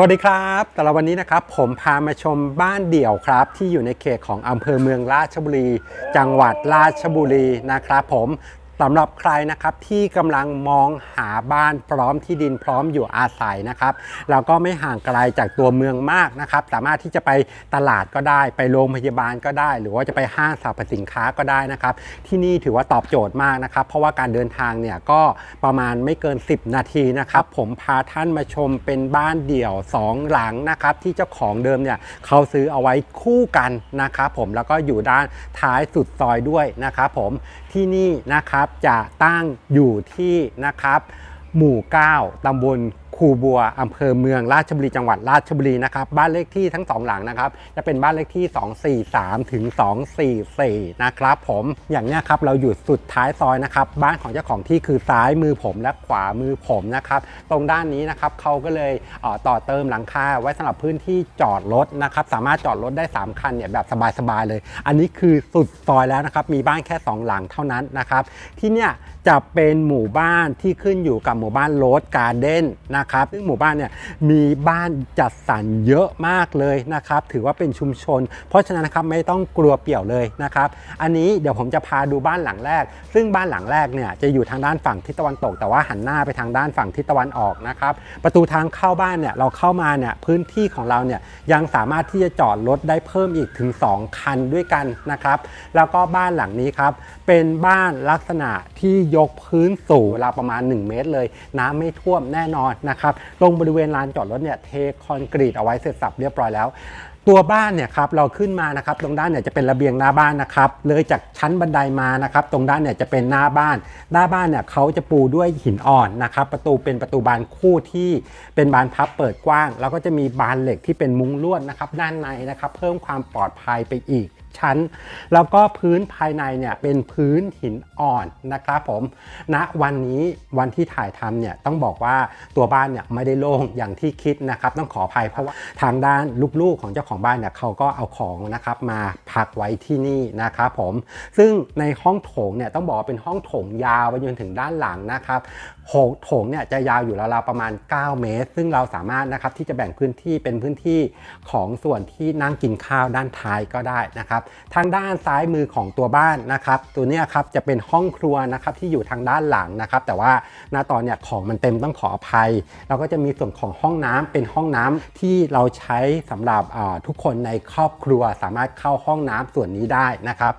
สวัสดีครับแต่ละวันนี้นะครับผมพามาชมบ้านเดี่ยวครับ ที่อยู่ในเขตของอำเภอเมืองราชบุรี จังหวัดราชบุรีนะครับผม สำหรับใครนะครับที่กำลังมองหาบ้านพร้อมที่ดินพร้อมอยู่อาศัยนะครับแล้วก็ไม่ห่างไกลจากตัวเมืองมากนะครับ สามารถที่จะไปตลาดก็ได้ ไปโรงพยาบาลก็ได้ หรือว่าจะไปห้างสรรพสินค้าก็ได้นะครับ ที่นี่ถือว่าตอบโจทย์มากนะครับ เพราะว่าการเดินทางเนี่ยก็ประมาณไม่เกิน 10 นาทีนะครับ ผมพาท่านมาชมเป็นบ้านเดี่ยว 2 หลังนะครับ ที่เจ้าของเดิมเนี่ยเขาซื้อเอาไว้คู่กันนะครับผมแล้วก็อยู่ด้านท้ายสุดซอยด้วยนะครับผมที่นี่นะครับจะตั้งอยู่ที่นะครับ หมู่ 9ตำบลคูบัวอำเภอเมืองราชบุรีจังหวัดราชบุรีนะครับ บ้านเลขที่ทั้งสองหลังนะครับ จะเป็นบ้านเลขที่ 243 ถึง 244 นะครับผมอย่างนี้ครับเราอยู่สุดท้ายซอยนะครับ บ้านของเจ้าของที่คือซ้ายมือผมและขวามือผมนะครับ ตรงด้านนี้นะครับเขาก็เลยเต่อเติมหลังคาไว้สำหรับพื้นที่จอดรถนะครับ สามารถจอดรถได้ 3 คันเนี่ยแบบสบายๆเลย อันนี้คือสุดซอยแล้วนะครับ มีบ้านแค่ 2 หลังเท่านั้นนะครับ ที่เนี่ย จะเป็นหมู่บ้านที่ขึ้นอยู่กับหมู่บ้านโรสการ์เด้นนะครับซึ่งหมู่บ้านเนี่ยมีบ้านจัดสรรเยอะมากเลยนะครับ ถือว่าเป็นชุมชน เพราะฉะนั้นนะครับไม่ต้องกลัวเปี่ยวเลยนะครับ อันนี้เดี๋ยวผมจะพาดูบ้านหลังแรก ซึ่งบ้านหลังแรกเนี่ยจะอยู่ทางด้านฝั่งทิศตะวันตก แต่ว่าหันหน้าไปทางด้านฝั่งทิศตะวันออกนะครับ ประตูทางเข้าบ้านเนี่ยเราเข้ามาเนี่ยพื้นที่ของเราเนี่ยยังสามารถที่จะจอดรถได้เพิ่มอีกถึง 2 คันด้วยกันนะครับ แล้วก็บ้านหลังนี้ครับเป็นบ้านลักษณะที่ยกพื้นสูงเวลาประมาณ 1 เมตรเลย น้ำไม่ท่วมแน่นอนนะครับตรงบริเวณลานจอดรถเนี่ยเทคอนกรีตเอาไว้เสร็จสับเรียบร้อยแล้วตัวบ้านเนี่ยครับเราขึ้นมานะครับตรงด้านเนี่ยจะเป็นระเบียงหน้าบ้านนะครับเลยจากชั้นบันไดมานะครับตรงด้านเนี่ยจะเป็นหน้าบ้าน หน้าบ้านเนี่ยเขาจะปูด้วยหินอ่อนนะครับประตูเป็นประตูบานคู่ที่เป็นบานพับเปิดกว้าง แล้วก็จะมีบานเหล็กที่เป็นมุ้งลวดนะครับด้านในนะครับเพิ่มความปลอดภัยไปอีก ชั้น แล้วก็พื้นภายในเนี่ยเป็นพื้นหินอ่อนนะครับผมณวันนี้วันที่ถ่ายทำเนี่ยต้องบอกว่าตัวบ้านเนี่ยไม่ได้โล่งอย่างที่คิดนะครับต้องขออภัยเพราะว่าทางด้านลูกๆของเจ้าของบ้านเนี่ยเขาก็เอาของนะครับมาพักไว้ที่นี่นะครับผมซึ่งในห้องโถงเนี่ยต้องบอกว่าเป็นห้องโถงยาวไปจนถึงด้านหลังนะครับ โถงโถงเนี่ยจะยาวอยู่ราวๆประมาณ 9 เมตร ซึ่งเราสามารถนะครับที่จะแบ่งพื้นที่เป็นพื้นที่ของส่วนที่นั่งกินข้าวด้านท้ายก็ได้นะครับ ทางด้านซ้ายมือของตัวบ้านนะครับ ตัวนี้ครับจะเป็นห้องครัวนะครับที่อยู่ทางด้านหลังนะครับ แต่ว่าณตอนเนี้ยของมันเต็มต้องขออภัย เราก็จะมีส่วนของห้องน้ำเป็นห้องน้ำที่เราใช้สำหรับทุกคนในครอบครัวสามารถเข้าห้องน้ำส่วนนี้ได้นะครับ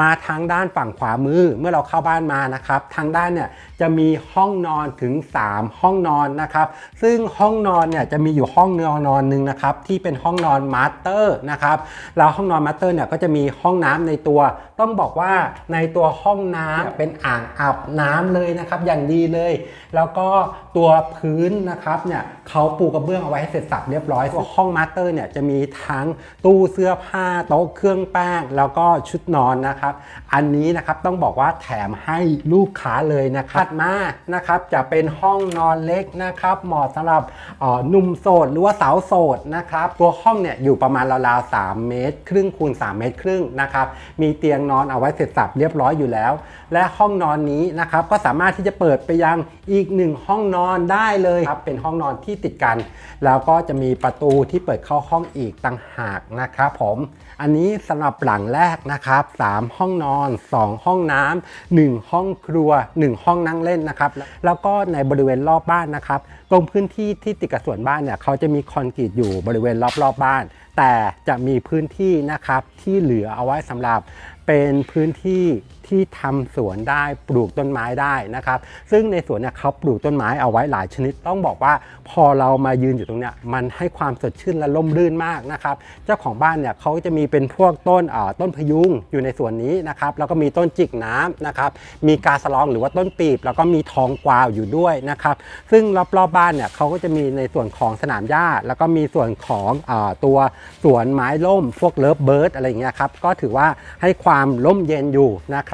มาทางด้านฝั่งขวามือเมื่อเราเข้าบ้านมานะครับ ทางด้านเนี่ยจะมีห้องนอนถึง 3 ห้องนอนนะครับ ซึ่งห้องนอนเนี่ยจะมีอยู่ห้องนอนนอนหนึ่งนะครับที่เป็นห้องนอนมาสเตอร์นะครับแล้วห้องนอนมาสเตอร์เนี่ยก็จะมีห้องน้ำในตัว ต้องบอกว่าในตัวห้องน้ำเป็นอ่างอาบน้ำเลยนะครับอย่างดีเลย แล้วก็ตัวพื้นนะครับเนี่ยเขาปูกระเบื้องเอาไว้ให้เสร็จสับเรียบร้อยตัวห้องมาสเตอร์เนี่ยจะมีทั้งตู้เสื้อผ้าโต๊ะเครื่องแป้งแล้วก็ชุดนอนนะครับ อันนี้นะครับต้องบอกว่าแถมให้ลูกค้าเลยนะครับถัดมานะครับจะเป็นห้องนอนเล็กนะครับเหมาะสำหรับอ่อหนุ่มโสดหรือว่าสาวโสดนะครับตัวห้องเนี่ยอยู่ประมาณราวๆ3เมตร ครึ่งคูณ3เมตรครึ่งนะครับมีเตียงนอนเอาไว้เสร็จสับเรียบร้อยอยู่แล้ว และห้องนอนนี้นะครับก็สามารถที่จะเปิดไปยังอีกหนึ่งห้องนอนได้เลยครับเป็นห้องนอนที่ติดกัน แล้วก็จะมีประตูที่เปิดเข้าห้องอีกต่างหากนะครับผมอันนี้สำหรับหลังแรกนะครับ3ห้องนอน 2 ห้องน้ำ1ห้องครัว 1 ห้องนั่งเล่นนะครับแล้วก็ในบริเวณรอบบ้านนะครับ ตรงพื้นที่ที่ติดกับสวนบ้านเนี่ยเขาจะมีคอนกรีตอยู่บริเวณรอบๆบบ้าน แต่จะมีพื้นที่นะครับที่เหลือเอาไว้สำหรับเป็นพื้นที่ ที่ทำสวนได้ปลูกต้นไม้ได้นะครับ ซึ่งในสวนเนี่ยเขาปลูกต้นไม้เอาไว้หลายชนิด ต้องบอกว่าพอเรามายืนอยู่ตรงเนี้ยมันให้ความสดชื่นและร่มรื่นมากนะครับ เจ้าของบ้านเนี่ยเขาจะมีเป็นพวกต้นเอ่อต้นพยุงอยู่ในสวนนี้นะครับ แล้วก็มีต้นจิกน้ำนะครับ มีกาสลองหรือว่าต้นปีบ แล้วก็มีทองกวาวอยู่ด้วยนะครับ ซึ่งรอบๆบ้านเนี่ยเขาก็จะมีในส่วนของสนามหญ้า แล้วก็มีส่วนของเออตัวสวนไม้ร่ม พวกเลิฟเบิร์ดอะไรอย่างเงี้ยครับ ก็ถือว่าให้ความร่มเย็นอยู่นะครับ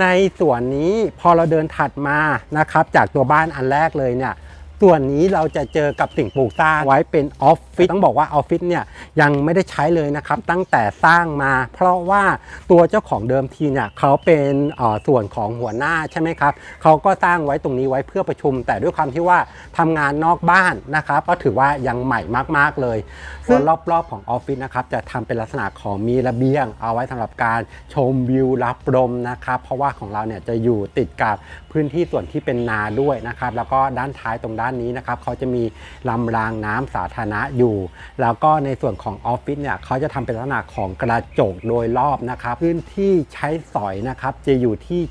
ในส่วนนี้พอเราเดินถัดมานะครับจากตัวบ้านอันแรกเลยเนี่ย ส่วนนี้เราจะเจอกับสิ่งปลูกสร้างไว้เป็นออฟฟิศต้องบอกว่าออฟฟิศเนี่ยยังไม่ได้ใช้เลยนะครับตั้งแต่สร้างมา เพราะว่าตัวเจ้าของเดิมทีเนี่ยเขาเป็นส่วนของหัวหน้าใช่ไหมครับเขาก็สร้างไว้ตรงนี้ไว้เพื่อประชุม แต่ด้วยความที่ว่าทำงานนอกบ้านนะครับก็ถือว่ายังใหม่มากๆเลยส่วนรอบๆของออฟฟิศนะครับจะทำเป็นลักษณะของมีระเบียง เอาไว้สำหรับการชมวิวรับลมนะครับเพราะว่าของเราเนี่ยจะอยู่ติดกับพื้นที่ส่วนที่เป็นนาด้วยนะครับแล้วก็ด้านท้ายตรงด้านนี้นะครับเขาจะมีลำรางน้ำสาธารณะอยู่ แล้วก็ในส่วนของออฟฟิศเนี่ยเขาจะทำเป็นลักษณะของกระจกโดยรอบนะครับพื้นที่ใช้สอยนะครับจะอยู่ที่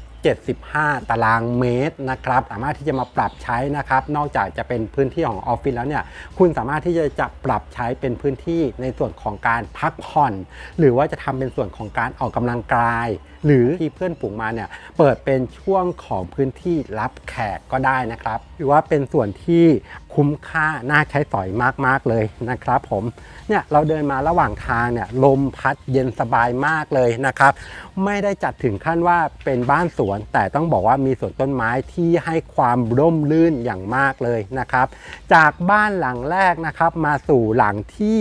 75 ตารางเมตรนะครับ สามารถที่จะมาปรับใช้นะครับ นอกจากจะเป็นพื้นที่ของออฟฟิศแล้วเนี่ย คุณสามารถที่จะจะปรับใช้เป็นพื้นที่ในส่วนของการพักผ่อน หรือว่าจะทำเป็นส่วนของการออกกำลังกาย หรือที่เพื่อนฝูงมาเนี่ยเปิดเป็นช่วงของพื้นที่รับแขกก็ได้นะครับ หรือว่าเป็นส่วนที่ คุ้มค่าน่าใช้สอยมากๆเลยนะครับ ผมเนี่ยเราเดินมาระหว่างทางเนี่ยลมพัดเย็นสบายมากเลยนะครับ ไม่ได้จัดถึงขั้นว่าเป็นบ้านสวน แต่ต้องบอกว่ามีสวนต้นไม้ที่ให้ความร่มรื่นอย่างมากเลยนะครับ จากบ้านหลังแรกนะครับมาสู่หลังที่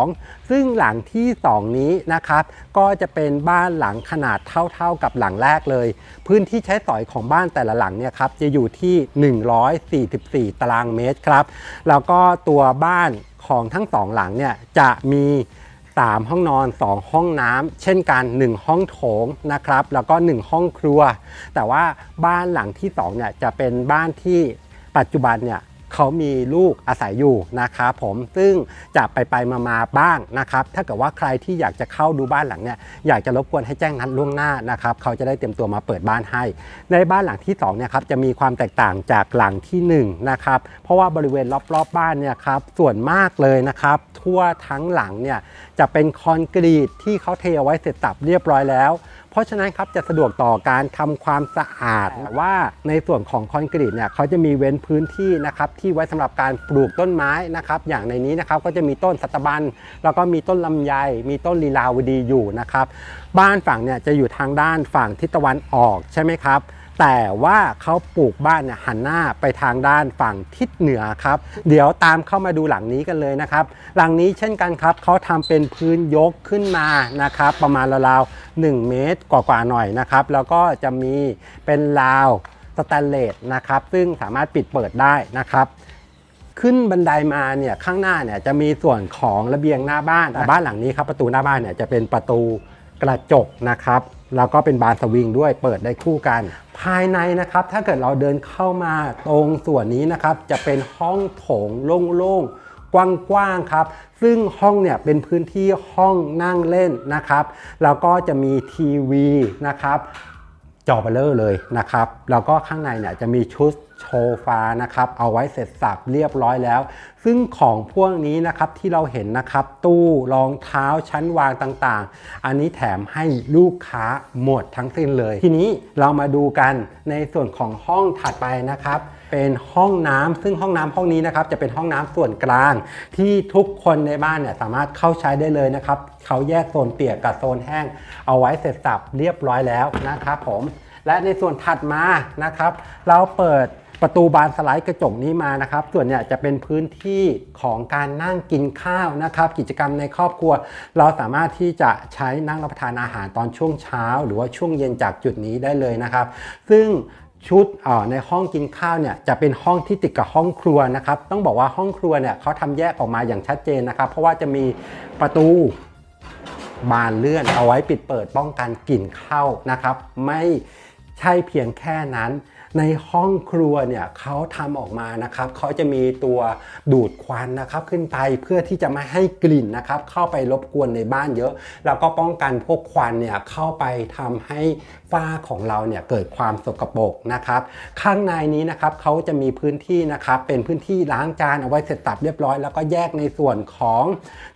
2 ซึ่งหลังที่ 2 นี้นะครับ ก็จะเป็นบ้านหลังขนาดเท่าๆกับหลังแรกเลย พื้นที่ใช้สอยของบ้านแต่ละหลังเนี่ยครับจะอยู่ที่ 144 ตารางเมตรครับแล้วก็ตัวบ้านของทั้งสองหลังเนี่ยจะมี 3 ห้องนอน 2 ห้องน้ำเช่นกัน 1 ห้องโถงนะครับ แล้วก็ 1 ห้องครัว แต่ว่าบ้านหลังที่2เนี่ยจะเป็นบ้านที่ปัจจุบันเนี่ย เขามีลูกอาศัยอยู่นะครับผมซึ่งจะไปไปมามาบ้างนะครับถ้าเกิดว่าใครที่อยากจะเข้าดูบ้านหลังเนี่ยอยากจะรบกวนให้แจ้งนัดล่วงหน้านะครับเขาจะได้เตรียมตัวมาเปิดบ้านให้ ในบ้านหลังที่2เนี่ยครับจะมีความแตกต่างจากหลังที่1นะครับเพราะว่าบริเวณรอบๆบบ้านเนี่ยครับส่วนมากเลยนะครับทั่วทั้งหลังเนี่ยจะเป็นคอนกรีตที่เขาเทเอาไว้เสร็จสับเรียบร้อยแล้ว เพราะฉะนั้นครับจะสะดวกต่อการทำความสะอาดว่าในส่วนของคอนกรีตเนี่ยเขาจะมีเว้นพื้นที่นะครับที่ไว้สำหรับการปลูกต้นไม้นะครับอย่างในนี้นะครับก็จะมีต้นสัตบันแล้วก็มีต้นลำไย มีต้นลีลาวดีอยู่นะครับ บ้านฝั่งเนี่ยจะอยู่ทางด้านฝั่งทิศตะวันออกใช่ไหมครับ แต่ว่าเขาปลูกบ้านเนี่ยหันหน้าไปทางด้านฝั่งทิศเหนือครับ เดี๋ยวตามเข้ามาดูหลังนี้กันเลยนะครับ หลังนี้เช่นกันครับเขาทำเป็นพื้นยกขึ้นมานะครับ ประมาณราวๆ1เมตรกว่าๆหน่อยนะครับ แล้วก็จะมีเป็นราวสแตนเลสนะครับ ซึ่งสามารถปิดเปิดได้นะครับขึ้นบันไดมาเนี่ยข้างหน้าเนี่ยจะมีส่วนของระเบียงหน้าบ้านแต่บ้านหลังนี้ครับประตูหน้าบ้านเนี่ยจะเป็นประตูกระจกนะครับ แล้วก็เป็นบานสวิงด้วยเปิดได้คู่กัน ภายในนะครับถ้าเกิดเราเดินเข้ามาตรงส่วนนี้นะครับ จะเป็นห้องโถงโล่งๆ กว้างๆครับ ซึ่งห้องเนี่ยเป็นพื้นที่ห้องนั่งเล่นนะครับ แล้วก็จะมีทีวีนะครับ จอเบลเลอร์เลยนะครับแล้วก็ข้างในเนี่ยจะมีชุดโชฟานะครับเอาไว้เสร็จสับเรียบร้อยแล้ว ซึ่งของพวกนี้นะครับที่เราเห็นนะครับตู้รองเท้าชั้นวางต่างๆ อันนี้แถมให้ลูกค้าหมดทั้งสิ้นเลย ทีนี้เรามาดูกันในส่วนของห้องถัดไปนะครับ เป็นห้องน้ำซึ่งห้องน้ำห้องนี้นะครับจะเป็นห้องน้ำส่วนกลาง ที่ทุกคนในบ้านเนี่ยสามารถเข้าใช้ได้เลยนะครับเขาแยกโซนเปียกกับโซนแห้ง เอาไว้เสร็จสับเรียบร้อยแล้วนะครับผมและในส่วนถัดมานะครับ เราเปิดประตูบานสไลด์กระจกนี้มานะครับ ส่วนเนี่ยจะเป็นพื้นที่ของการนั่งกินข้าวนะครับ กิจกรรมในครอบครัว เราสามารถที่จะใช้นั่งรับประทานอาหารตอนช่วงเช้า หรือว่าช่วงเย็นจากจุดนี้ได้เลยนะครับ ซึ่ง ชุดอ่อในห้องกินข้าวเนี่ยจะเป็นห้องที่ติดกับห้องครัวนะครับ ต้องบอกว่าห้องครัวเนี่ยเขาทำแยกออกมาอย่างชัดเจนนะครับ เพราะว่าจะมีประตูบานเลื่อนเอาไว้ปิดเปิดป้องกันกลิ่นเข้านะครับ ไม่ใช่เพียงแค่นั้น ในห้องครัวเนี่ยเขาทำออกมานะครับเขาจะมีตัวดูดควันนะครับขึ้นไปเพื่อที่จะไม่ให้กลิ่นนะครับเข้าไปรบกวนในบ้านเยอะ แล้วก็ป้องกันพวกควันเนี่ยเข้าไปทำให้ฝ้าของเราเนี่ยเกิดความสกปรกนะครับ ข้างในนี้นะครับเขาจะมีพื้นที่นะครับเป็นพื้นที่ล้างจานเอาไว้เสร็จสับเรียบร้อย แล้วก็แยกในส่วนของ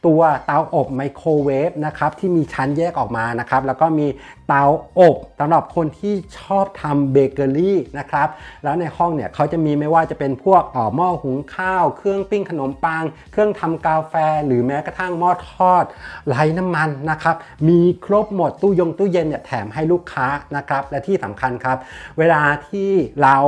ตัวเตาอบไมโครเวฟนะครับที่มีชั้นแยกออกมานะครับแล้วก็มี เตาอบสำหรับคนที่ชอบทำเบเกอรี่นะครับ แล้วในห้องเนี่ยเขาจะมีไม่ว่าจะเป็นพวกหม้อหุงข้าว เครื่องปิ้งขนมปัง เครื่องทำกาแฟ หรือแม้กระทั่งหม้อทอดไร้น้ำมันนะครับ มีครบหมดตู้ยงตู้เย็นเนี่ยแถมให้ลูกค้านะครับ และที่สำคัญครับ เวลาที่เรา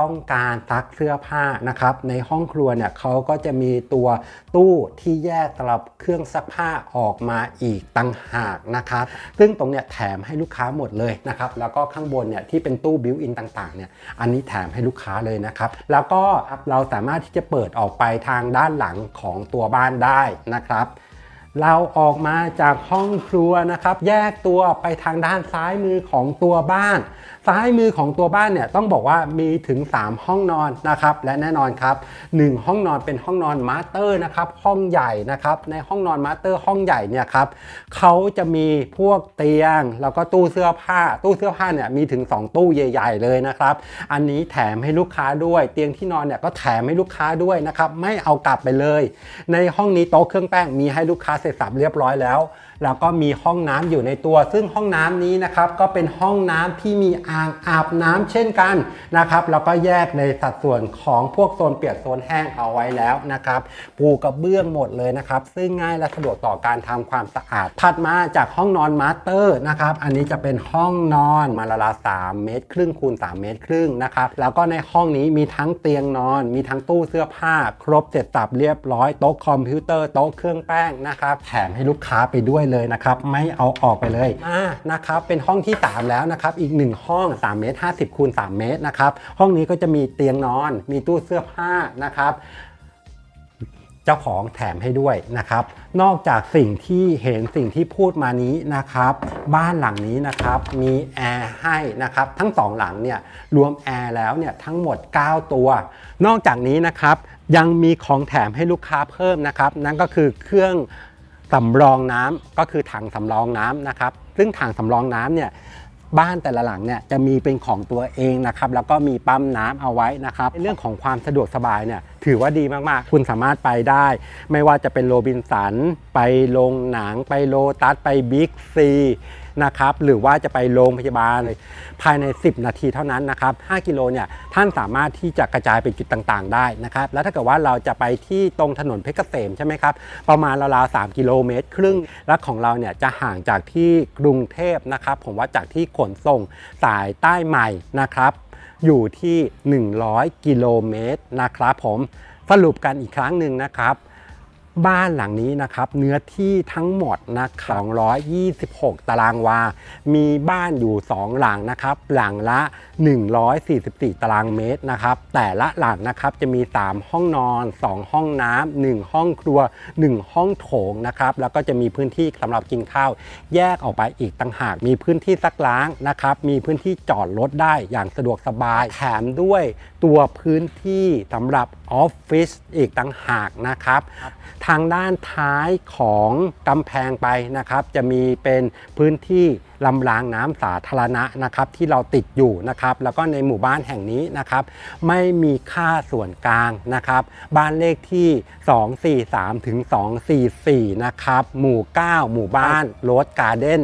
ต้องการซักเสื้อผ้านะครับในห้องครัวเนี่ยเขาก็จะมีตัวตู้ที่แยกสำหรับเครื่องซักผ้าออกมาอีกตั้งหากนะครับซึ่งตรงเนี้ยแถมให้ลูกค้าหมดเลยนะครับแล้วก็ข้างบนเนี่ยที่เป็นตู้บิวอินต่างๆเนี่ยอันนี้แถมให้ลูกค้าเลยนะครับแล้วก็เราสามารถที่จะเปิดออกไปทางด้านหลังของตัวบ้านได้นะครับเราออกมาจากห้องครัวนะครับ แยกตัวไปทางด้านซ้ายมือของตัวบ้านซ้ายมือของตัวบ้านเนี่ยต้องบอกว่ามีถึง 3 ห้องนอนนะครับและแน่นอนครับ 1 ห้องนอนเป็นห้องนอนมาสเตอร์นะครับห้องใหญ่นะครับในห้องนอนมาสเตอร์ห้องใหญ่เนี่ยครับเขาจะมีพวกเตียง แล้วก็ตู้เสื้อผ้า ตู้เสื้อผ้าเนี่ยมีถึง 2 ตู้ใหญ่ ๆ เลยนะครับอันนี้แถมให้ลูกค้าด้วย เตียงที่นอนเนี่ยก็แถมให้ลูกค้าด้วยนะครับไม่เอากลับไปเลย ในห้องนี้โต๊ะเครื่องแป้งมีให้ลูกค้าเสร็จสับเรียบร้อยแล้ว แล้วก็มีห้องน้ำอยู่ในตัว ซึ่งห้องน้ำนี้นะครับก็เป็นห้องน้ำที่มีอ่างอาบน้ำเช่นกันนะครับแล้วก็แยกในสัดส่วนของพวกโซนเปียกโซนแห้งเอาไว้แล้วนะครับปูกระเบื้องหมดเลยนะครับ ซึ่งง่ายและสะดวกต่อการทำความสะอาดถัดมาจากห้องนอนมาสเตอร์นะครับอันนี้จะเป็นห้องนอนมาละลา3เมตรครึ่งคูณ3เมตรครึ่งนะครับแล้วก็ในห้องนี้มีทั้งเตียงนอน มีทั้งตู้เสื้อผ้า ครบเสร็จสับเรียบร้อยโต๊ะคอมพิวเตอร์โต๊ะเครื่องแป้งนะครับแถมให้ลูกค้าไปด้วยเลยนะครับ ไม่เอาออกไปเลยอ่านะครับ เป็นห้องที่ 3 แล้วนะครับ อีก 1 ห้อง3เมตร50คูณ3เมตรนะครับ ห้องนี้ก็จะมีเตียงนอน มีตู้เสื้อผ้านะครับเจ้าของแถมให้ด้วยนะครับ นอกจากสิ่งที่เห็นสิ่งที่พูดมานี้นะครับ บ้านหลังนี้นะครับมีแอร์ให้นะครับ ทั้งสองหลังเนี่ยรวมแอร์แล้วเนี่ยทั้งหมด 9 ตัว นอกจากนี้นะครับยังมีของแถมให้ลูกค้าเพิ่มนะครับ นั่นก็คือเครื่อง สำรองน้ำก็คือถังสำรองน้ำนะครับ ซึ่งถังสำรองน้ำเนี่ยบ้านแต่ละหลังเนี่ยจะมีเป็นของตัวเองนะครับ แล้วก็มีปั๊มน้ำเอาไว้นะครับเรื่องของความสะดวกสบายเนี่ยถือว่าดีมากๆ คุณสามารถไปได้ ไม่ว่าจะเป็นโรบินสัน ไปโรงหนัง ไปโลตัส ไปบิ๊กซี นะครับหรือว่าจะไปโรงพยาบาลภายใน 10 นาทีเท่านั้นนะครับ5กิโลเนี่ยท่านสามารถที่จะกระจายไปจุดต่างๆ ได้นะครับแล้วถ้าเกิดว่าเราจะไปที่ตรงถนนเพชรเกษมใช่ไหมครับประมาณราวๆ3กิโลเมตร ครึ่งและของเราเนี่ยจะห่างจากที่กรุงเทพนะครับผมว่าจากที่ขนส่งสายใต้ใหม่นะครับอยู่ที่ 100 กิโลเมตรนะครับผมสรุปกันอีกครั้งหนึ่งนะครับ บ้านหลังนี้นะครับ เนื้อที่ทั้งหมดนะ226 ตารางวา มีบ้านอยู่ 2 หลังนะครับ หลังละ 144 ตารางเมตรนะครับ แต่ละหลังนะครับจะมี 3 ห้องนอน 2 ห้องน้ำ1ห้องครัว 1 ห้องโถงนะครับ แล้วก็จะมีพื้นที่สำหรับกินข้าว แยกออกไปอีกต่างหาก มีพื้นที่ซักล้างนะครับ มีพื้นที่จอดรถได้อย่างสะดวกสบาย แถมด้วย ตัวพื้นที่สำหรับออฟฟิศอีกต่างหากนะครับ ทางด้านท้ายของกำแพงไปนะครับ จะมีเป็นพื้นที่ลำรางน้ำสาธารณะนะครับ ที่เราติดอยู่นะครับ แล้วก็ในหมู่บ้านแห่งนี้นะครับ ไม่มีค่าส่วนกลางนะครับ บ้านเลขที่ 243ถึง244 นะครับ หมู่ 9 หมู่บ้านโรสการ์เด้น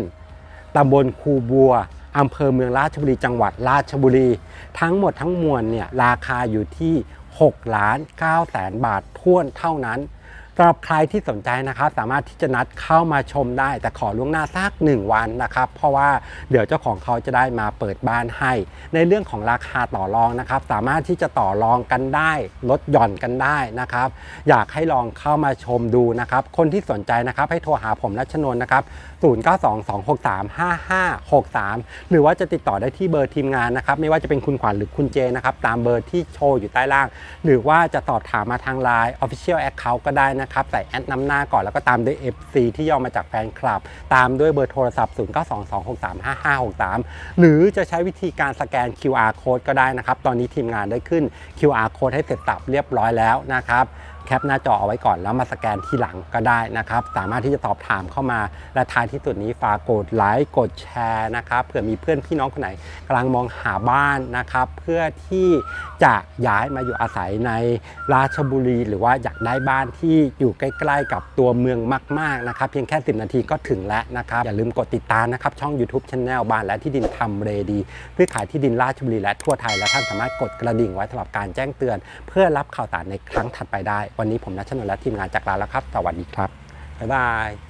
ตำบลคูบัว อำเภอเมืองราชบุรีจังหวัดราชบุรี ทั้งหมดทั้งมวลเนี่ยราคาอยู่ที่6ล้าน9แสนบาทท้วนเท่านั้น สำหรับใครที่สนใจนะครับสามารถที่จะนัดเข้ามาชมได้ แต่ขอล่วงหน้าสักหนึ่งวันนะครับ เพราะว่าเดี๋ยวเจ้าของเขาจะได้มาเปิดบ้านให้ ในเรื่องของราคาต่อรองนะครับ สามารถที่จะต่อรองกันได้ลดหย่อนกันได้นะครับ อยากให้ลองเข้ามาชมดูนะครับ คนที่สนใจนะครับให้โทรหาผมรัชนนท์นะครับ 0922635563 หรือว่าจะติดต่อได้ที่เบอร์ทีมงานนะครับ ไม่ว่าจะเป็นคุณขวัญหรือคุณเจนะครับตามเบอร์ที่โชว์อยู่ใต้ล่าง หรือว่าจะสอบถามมาทาง Line Official Account ก็ได้นะครับ ใส่แอดนำหน้าก่อนแล้วก็ตามด้วย FC ที่ย่อมาจากแฟนคลับ ตามด้วยเบอร์โทรศัพท์ 0922635563 หรือจะใช้วิธีการสแกน QR code ก็ได้นะครับ ตอนนี้ทีมงานได้ขึ้น QR code ให้เสร็จสับเรียบร้อยแล้วนะครับ แคปหน้าจอเอาไว้ก่อน แล้วมาสแกนที่หลังก็ได้นะครับ สามารถที่จะสอบถามเข้ามา และท้ายที่สุดนี้ฝากกดไลค์กดแชร์นะครับเผื่อมีเพื่อนพี่น้องคนไหนกำลังมองหาบ้านนะครับ เพื่อที่จะย้ายมาอยู่อาศัยในราชบุรี หรือว่าอยากได้บ้านที่อยู่ใกล้ ๆ กับตัวเมืองมากๆนะครับเพียงแค่ 10 นาทีก็ถึงแล้วนะครับ อย่าลืมกดติดตามนะครับช่อง YouTube Channel บ้านและที่ดินทำเรดีเพื่อขายที่ดินราชบุรีและทั่วไทยและท่านสามารถกดกระดิ่งไว้สำหรับการแจ้งเตือน เพื่อรับข่าวสารในครั้งถัดไปได้วันนี้ผมนัชนนท์และทีมงานจากลาแล้วครับ สวัสดีครับ บ๊ายบาย